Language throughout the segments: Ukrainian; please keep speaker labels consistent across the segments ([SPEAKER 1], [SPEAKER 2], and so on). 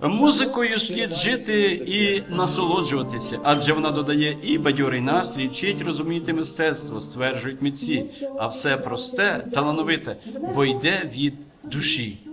[SPEAKER 1] Музикою слід жити і насолоджуватися, адже вона додає і бадьорий настрій, вчить розуміти мистецтво, стверджують митці, а все просте, талановите, бо йде від душі.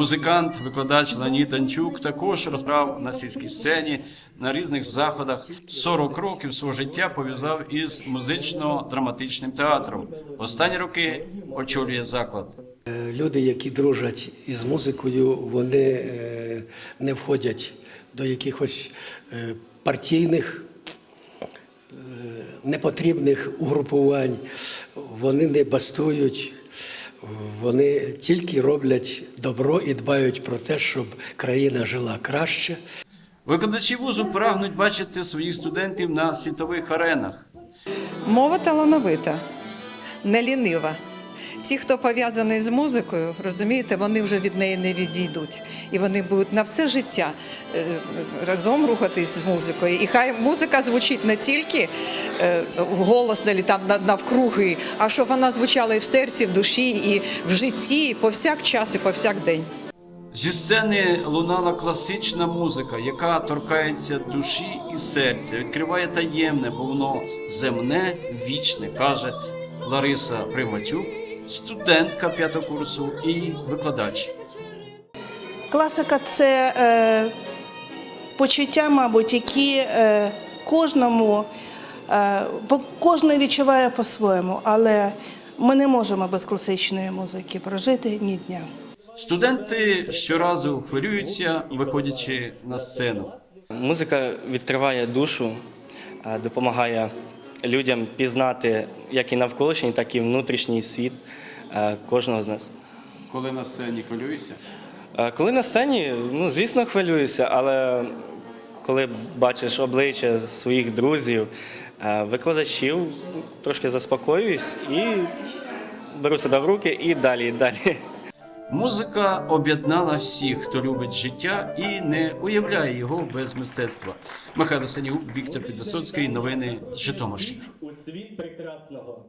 [SPEAKER 1] Музикант, викладач Леонід Данчук також розправ на сільській сцені на різних заходах. 40 років свого життя пов'язав із музично-драматичним театром. Останні роки очолює заклад.
[SPEAKER 2] Е, Люди, які дружать із музикою, вони е, не входять до якихось е, партійних непотрібних угрупувань, вони не бастують, вони тільки роблять добро і дбають про те, щоб країна жила краще.
[SPEAKER 1] Викладачі вузу прагнуть бачити своїх студентів на світових аренах.
[SPEAKER 3] Мова талановита, не лінива. Ті, хто пов'язаний з музикою, розумієте, вони вже від неї не відійдуть. І вони будуть на все життя е, разом рухатись з музикою. І хай музика звучить не тільки е, голосно чи там на- навкруги, а щоб вона звучала і в серці, і в душі, і в житті, і повсякчас, і повсякдень.
[SPEAKER 1] Зі сцени лунала класична музика, яка торкається душі і серця, відкриває таємне, бо воно земне, вічне, каже Лариса Приматюк, студентка п'ятого курсу і викладач.
[SPEAKER 4] Класика це е, почуття, мабуть, які е, кожному, е, бо кожен відчуває по-своєму, але ми не можемо без класичної музики прожити ні дня.
[SPEAKER 1] Студенти щоразу хвилюються, виходячи на сцену.
[SPEAKER 5] Музика відкриває душу, е, допомагає людям пізнати як і навколишній, так і внутрішній світ е, кожного з нас.
[SPEAKER 1] Коли на сцені хвилююся,
[SPEAKER 5] Е, Коли на сцені, ну звісно, хвилююся, але коли бачиш обличчя своїх друзів, е, викладачів, трошки заспокоююсь і беру себе в руки і далі, і далі.
[SPEAKER 1] Музика об'єднала всіх, хто любить життя і не уявляє його без мистецтва. Михайло Санюк, Віктор Підвисоцький, новини Житомирщини.
[SPEAKER 5] У світ прекрасного.